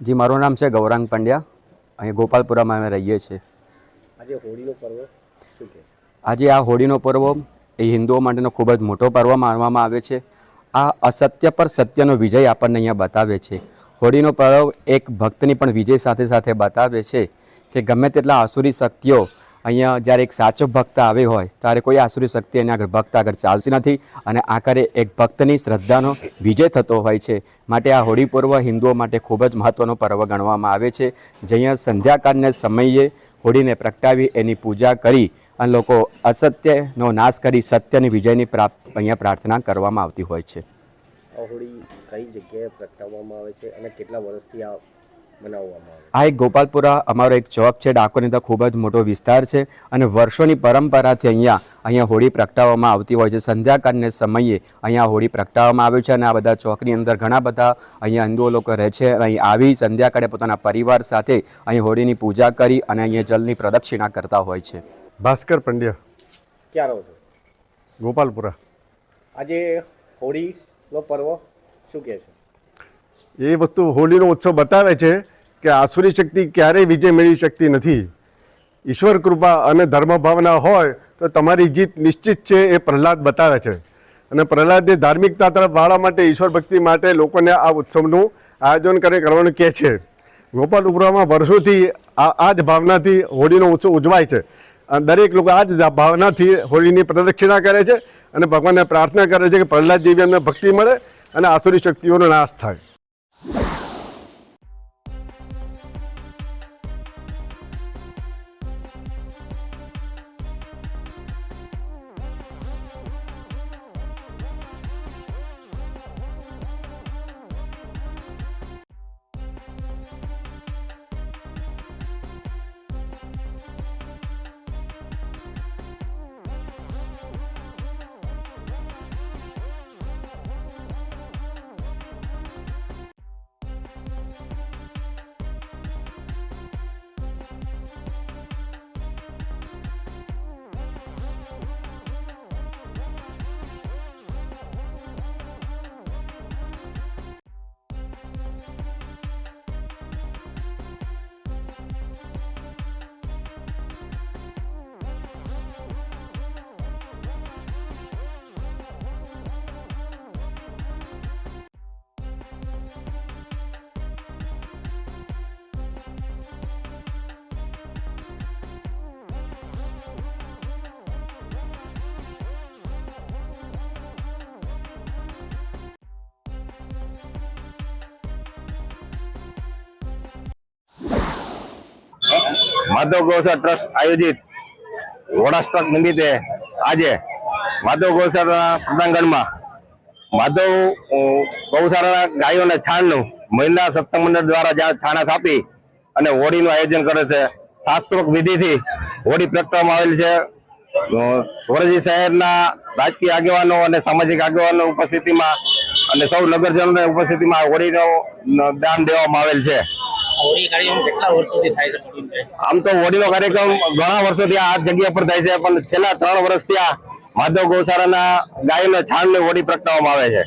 જી મારું નામ છે ગૌરાંગ પંડ્યા. અહીં ગોપાલપુરામાં અમે રહીએ છીએ. આજે હોળીનો પર્વ શું આજે આ હોળીનો પર્વ એ હિન્દુઓ માટેનો ખૂબ જ મોટો પર્વ માનવામાં આવે છે. આ અસત્ય પર સત્યનો વિજય આપણને અહીંયા બતાવે છે. હોળીનો પર્વ એક ભક્તની પણ વિજય સાથે સાથે બતાવે છે કે ગમે તેટલા આસુરી શક્તિઓ અહીંયા જ્યારે એક સાચો ભક્ત આવ્યો હોય, ત્યારે કોઈ આસુરી શક્તિ એના આગળ ભક્ત આગળ ચાલતી નથી અને આખરે એક ભક્તની શ્રદ્ધાનો વિજય થતો હોય છે. માટે આ હોળી પર્વ હિન્દુઓ માટે ખૂબ જ મહત્ત્વનો પર્વ ગણવામાં આવે છે. જે અહીંયા સંધ્યાકાળને સમયે હોળીને પ્રગટાવી એની પૂજા કરી અને લોકો અસત્યનો નાશ કરી સત્યની વિજયની પ્રાપ્ત અહીંયા પ્રાર્થના કરવામાં આવતી હોય છે. હોળી કઈ જગ્યાએ પ્રગટાવવામાં આવે છે અને કેટલા વર્ષથી આ બનાવવામાં આવે આ એક ગોપાલપુરા અમારો એક ચોક છે ડાકોરની તો ખૂબ જ મોટો વિસ્તાર છે અને વર્ષોની પરંપરાથી અહીંયા અહીંયા હોળી પ્રગટાવવામાં આવતી હોય છે. સંધ્યાકાળને સમયે અહીંયા હોળી પ્રગટાવવામાં આવે છે અને આ બધા ચોકની અંદર ઘણા બધા અહીંયા હિન્દુઓ લોકો રહે છે અને અહીં આવી સંધ્યાકાળે પોતાના પરિવાર સાથે અહીં હોળીની પૂજા કરી અને અહીંયા જલની પ્રદક્ષિણા કરતા હોય છે. ભાસ્કર પંડ્યા. ક્યાં રહો છો? ગોપાલપુરા. આજે હોળીનો પર્વ શું કહે છે? એ વસ્તુ હોળીનો ઉત્સવ બતાવે છે કે આસુરી શક્તિ ક્યારેય વિજય મેળવી શકતી નથી. ઈશ્વર કૃપા અને ધર્મ ભાવના હોય તો તમારી જીત નિશ્ચિત છે એ પ્રહલાદ બતાવે છે. અને પ્રહલાદે ધાર્મિકતા તરફ વાળવા માટે ઈશ્વર ભક્તિ માટે લોકોને આ ઉત્સવનું આયોજન કરે કરવાનું કહે છે. ગોપાલ ઉપરામાં વર્ષોથી આ આ જ ભાવનાથી હોળીનો ઉત્સવ ઉજવાય છે. અને દરેક લોકો આ જ ભાવનાથી હોળીની પ્રદક્ષિણા કરે છે અને ભગવાનને પ્રાર્થના કરે છે કે પ્રહલાદ જેવી એમને ભક્તિ મળે અને આસુરી શક્તિઓનો નાશ થાય. માધવ ગૌસા ટ્રસ્ટ આયોજિત વોડાસ્ટક નિમિત્તે આજે માધવ ગૌશાળાના પ્રાંગણમાં માધવ ગૌશાળાના ગાયોને છાણનું મહિલા સત્સંગ મંડળ દ્વારા જ્યાં છાણા થાપી અને હોળીનું આયોજન કરે છે. શાસ્ત્રોક વિધિથી હોળી પ્રગટવામાં આવેલ છે. ધોરાજી શહેરના રાજકીય આગેવાનો અને સામાજિક આગેવાનો ઉપસ્થિતિમાં અને સૌ નગરજનોની ઉપસ્થિતિમાં હોળીનો દાન દેવામાં આવેલ છે. આમ તો હોળીનો કાર્યક્રમ ઘણા વર્ષોથી આ જગ્યા પર થાય છે, પણ છેલ્લા ત્રણ વર્ષથી આ માધવ ગૌશાળાના ગાયના છાણને હોળી પ્રગટાવવામાં આવે છે.